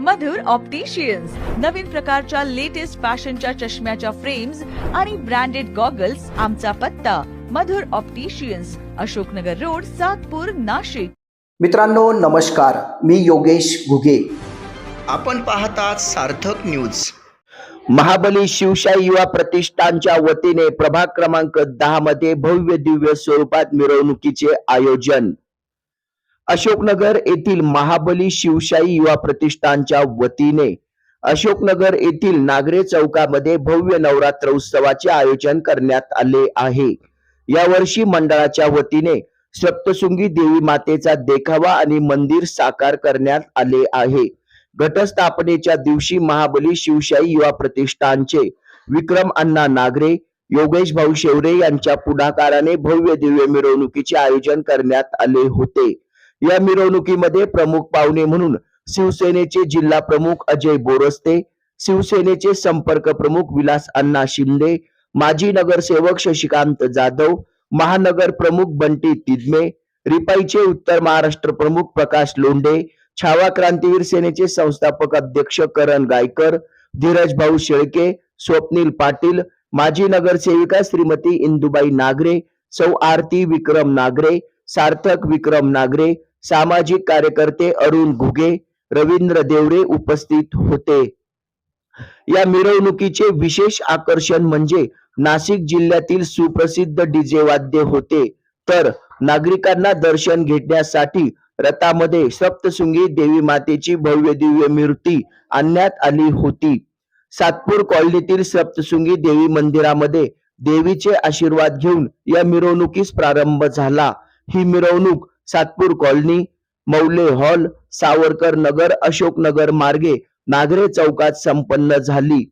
मधुर opticians नवीन प्रकारच्या latest फॅशनच्या चष्म्याच्या फ्रेम्स आणि ब्रँडेड गॉगल्स आमचा पत्ता. Madhur opticians Ashoknagar road Satpur Nashik. मित्रांनो नमस्कार. मी योगेश घुगे. आपण पाहतात सार्थक न्यूज महाबली शिवशाही युवा प्रतिष्ठानच्या वतीने प्रभाग क्रमांक दहा मध्ये भव्य दिव्य स्वरूपात मिरवणुकीचे आयोजन. अशोकनगर येथील महाबली शिवशाही युवा प्रतिष्ठानच्या वतीने अशोकनगर येथील नागरे चौकामध्ये भव्य नवरात्र उत्सवाचे आयोजन करण्यात आले आहे. यावर्षी मंडळाच्या वतीने सप्तशृंगी देवी मातेचा देखावा आणि मंदिर साकार करण्यात आले आहे. घटस्थापनेच्या दिवशी महाबली शिवशाही युवा प्रतिष्ठानचे विक्रम अण्णा नागरे योगेश भाऊ शेवरे यांच्या पुढाकाराने भव्य दिव्य मिरवणुकीचे आयोजन करण्यात आले होते. या मिरवणुकीमध्ये प्रमुख पाहुणे म्हणून शिवसेनेचे जिल्हा प्रमुख अजय बोरस्ते शिवसेनेचे संपर्क प्रमुख विलास अण्णा शिंदे माजी नगरसेवक शशिकांत जाधव महानगर प्रमुख बंटी तिदमे रिपाईचे उत्तर महाराष्ट्र प्रमुख प्रकाश लोंढे छावा क्रांतीवीर सेनेचे संस्थापक अध्यक्ष करण गायकर धीरज भाऊ शेळके स्वप्नील पाटील माजी नगरसेविका श्रीमती इंदुबाई नागरे सौ आरती विक्रम नागरे सार्थक विक्रम नागरे सामाजिक कार्यकर्ते अरुण घुगे रवींद्र देवरे उपस्थित होते. या मिरवणुकीचे विशेष आकर्षण म्हणजे नाशिक जिल्ह्यातील सुप्रसिद्ध डीजे वाद्य होते. तर नागरिकांना दर्शन घेण्यासाठी रथामध्ये सप्तशृंगी देवी मातेची भव्य दिव्य मूर्ती आणण्यात आली होती. सातपूर कॉलनीतील सप्तशृंगी देवी मंदिरामध्ये देवीचे आशीर्वाद घेऊन या मिरवणुकीस प्रारंभ झाला. ही मिरवणूक सातपूर कॉलनी मौले हॉल सावरकर नगर अशोक नगर मार्गे नागरे चौकात संपन्न झाली.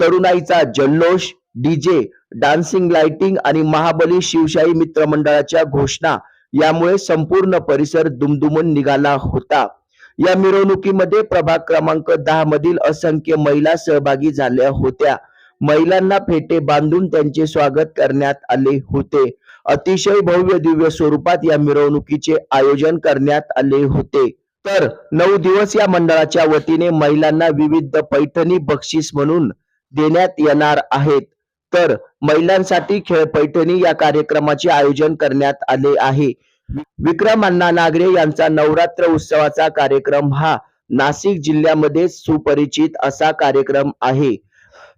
तरुणाईचा जल्लोष डीजे डान्सिंग लाइटिंग आणि महाबली शिवशाही मित्रमंडळाच्या घोषणा यामुळे संपूर्ण परिसर दुमदुमून निघाला होता. या मिरवणुकीमध्ये प्रभाग क्रमांक दहा मधील असंख्य महिला सहभागी झाल्या होत्या. महिलांना फेटे बांधून त्यांचे स्वागत करण्यात आले होते. अतिशय भव्य दिव्य स्वरूपात या मिरवणुकीचे आयोजन करण्यात आले होते. तर नऊ दिवस या मंडळाच्या वतीने महिलांना विविध पैठणी बक्षीस म्हणून देण्यात येणार आहेत. तर महिलांसाठी खेळ पैठणी या कार्यक्रमाचे आयोजन करण्यात आले आहे. विक्रम अण्णा नागरे यांचा नवरात्र उत्सवाचा कार्यक्रम हा नाशिक जिल्ह्यामध्ये सुपरिचित असा कार्यक्रम आहे.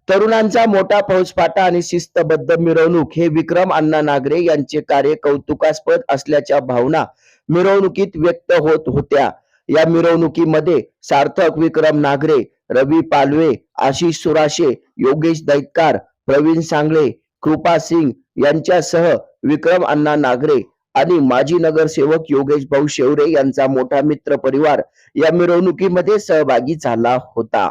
तरुणांचा मोठा फौजफाटा आणि शिस्तबद्ध मिरवणूक हे विक्रम अण्णा नागरे यांचे कार्य कौतुकास्पद असल्याच्या भावना मिरवणुकीत व्यक्त होत होत्या. या मिरवणुकीमध्ये सार्थक विक्रम नागरे रवी पालवे आशिष सुराशे योगेश दैतकार प्रवीण सांगळे कृपा सिंग यांच्यासह विक्रम अण्णा नागरे आणि माजी नगरसेवक योगेश भाऊ शेवरे यांचा मोठा मित्र परिवार या मिरवणुकीमध्ये सहभागी झाला होता.